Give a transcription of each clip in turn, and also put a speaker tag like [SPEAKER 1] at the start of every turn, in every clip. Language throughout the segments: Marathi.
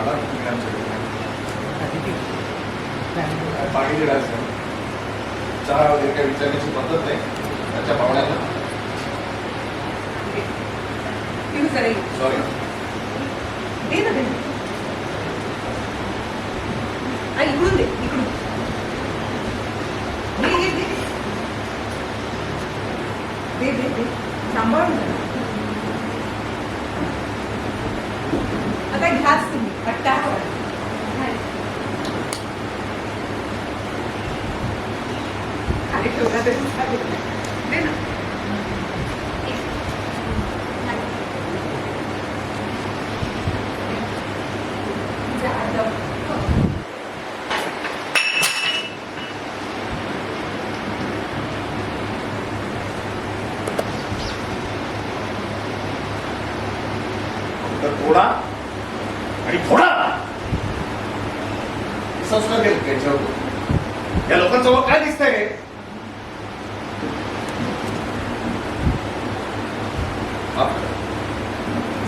[SPEAKER 1] आला तुम्ही आमच्याकडे काय? पाणी दिडायचं चहा वगैरे काही विचारण्याची पद्धत नाही. त्यांच्या पाहुण्याला. सॉरी?
[SPEAKER 2] दे ना दे ना. आ, इकडून दे इकडून. दे दे सांभाळून तर
[SPEAKER 1] थोडा आणि थोडा संस्कार केलं त्यांच्यावर. या लोकांसमोर काय दिसतंय? हे?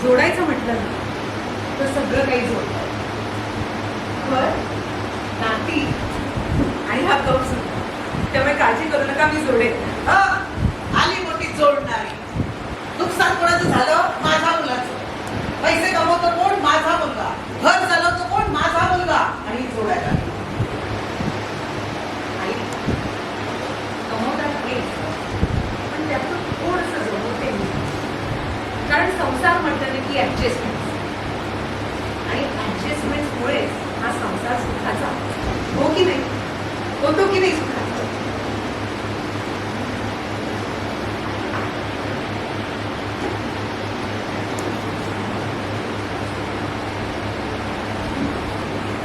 [SPEAKER 2] जोडायचं म्हटलं तर सगळं काही जोडत. नाती आणि हा कप त्यामुळे काळजी करू नका मी जोडेल
[SPEAKER 3] आली मोठी जोडणारी. नुकसान कोणाचं झालं? माझा मुलाचं पैसे कमवतो कोण माझा मुलगा घर चालवतो कोण माझा मुलगा आणि जोडायला
[SPEAKER 2] आई कमवतात हे पण त्यातून थोडंसं जमवते मी कारण संसार म्हटलं ना की ऍडजस्टमेंट आणि ऍडजस्टमेंटमुळे हा संसार सुखाचा हो की नाही? होतो की नाही सुखाचा?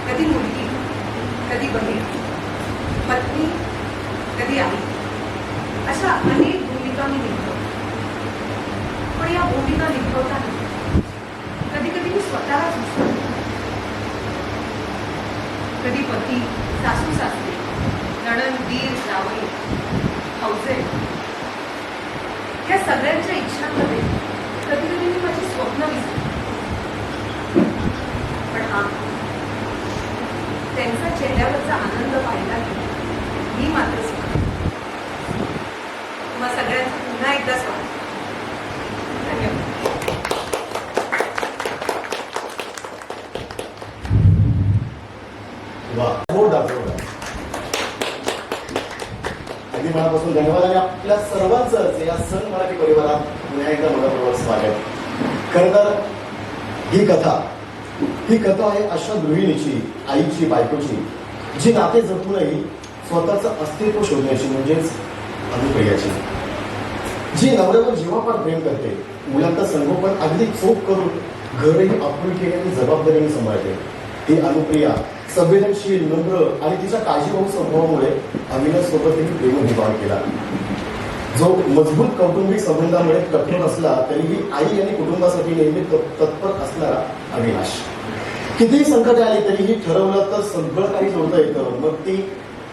[SPEAKER 2] कधी मुलगी कधी बहीण पत्नी कधी आई अशा अनेक भूमिका मी निभवतो. पण या भूमिका निभवताना कधी कधी मी स्वतःलाच विसरते कधी पती सासू सासरे नणन दीर जावई हौजे या सगळ्यांच्या इच्छांमध्ये कधी कधी मी माझी स्वप्न विसरते पण हा त्यांचा चेहऱ्यावरचा आनंद पाहिला की मी मात्र सुखात. तुम्हा सगळ्यांचं पुन्हा एकदा स्वागत धन्यवाद
[SPEAKER 4] वा. जोरदार जोरदार. अगदी मनापासून धन्यवाद आणि आपल्या सर्वांचं या सण मराठी परिवारात पुन्हा एकदा मनपूर्वक स्वागत. खरं तर ही कथा ही कथा आहे अशा गृहिणीची आईची बायकोची जी नाते जपूनही स्वतःचं अस्तित्व शोधण्याची म्हणजेच अनुप्रियाची. जी नवऱ्यावर जीवापार प्रेम करते मुलांचं संगोपन अगदी चोख करून घरही आपुलकी आणि जबाबदारीने सांभाळते. ही अनुप्रिया संवेदनशील नम्र आणि तिच्या काळजीभाऊ स्वभावामुळे अविनाश तिने प्रेम निर्माण केला. जो मजबूत कौटुंबिक संबंधामुळे कठोर असला तरीही आई आणि कुटुंबासाठी नेहमी तत्पर असणारा अविनाश. कितीही संकट आले तरीही ठरवलं तर सगळं काही जोडता येतं मग ती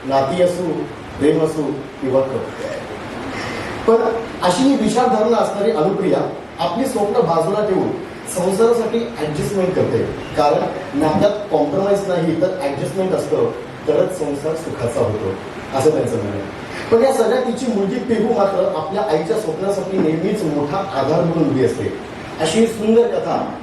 [SPEAKER 4] नाती असू प्रेम असू किंवा कप पण अशी ही विचारधारणा असणारी अनुप्रिया आपली स्वप्न बाजूला ठेवून संसारासाठी ऍडजस्टमेंट करते. कारण नात्यात कॉम्प्रोमाइज नाही तर ऍडजस्टमेंट असतं. तरच संसार सुखाचा होतो. असं त्यांचं म्हणणं आहे. पण या सगळ्या तिची मुलगी पेहू मात्र आपल्या आईच्या स्वप्नासाठी नेहमीच मोठा आधार म्हणून उभी असते. अशी ही सुंदर कथा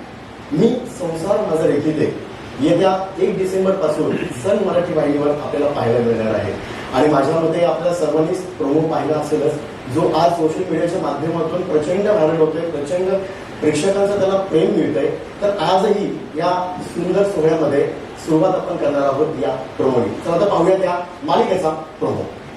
[SPEAKER 4] मी संसार माझा रेखीते. येत्या एक डिसेंबरपासून सन मराठी वाहिनीवर आपल्याला पाहायला मिळणार आहे. आणि माझ्या मते आपल्या सर्वांनीच प्रमुख पाहिला असेलच. जो आज सोशल मीडियाच्या माध्यमातून प्रचंड व्हायरल होतोय प्रचंड प्रेक्षकांचं त्याला प्रेम मिळतंय तर आजही या सुंदर सोहळ्यामध्ये सुरुवात आपण करणार आहोत या प्रोमोनी तर आता पाहूया त्या मालिकेचा प्रोमो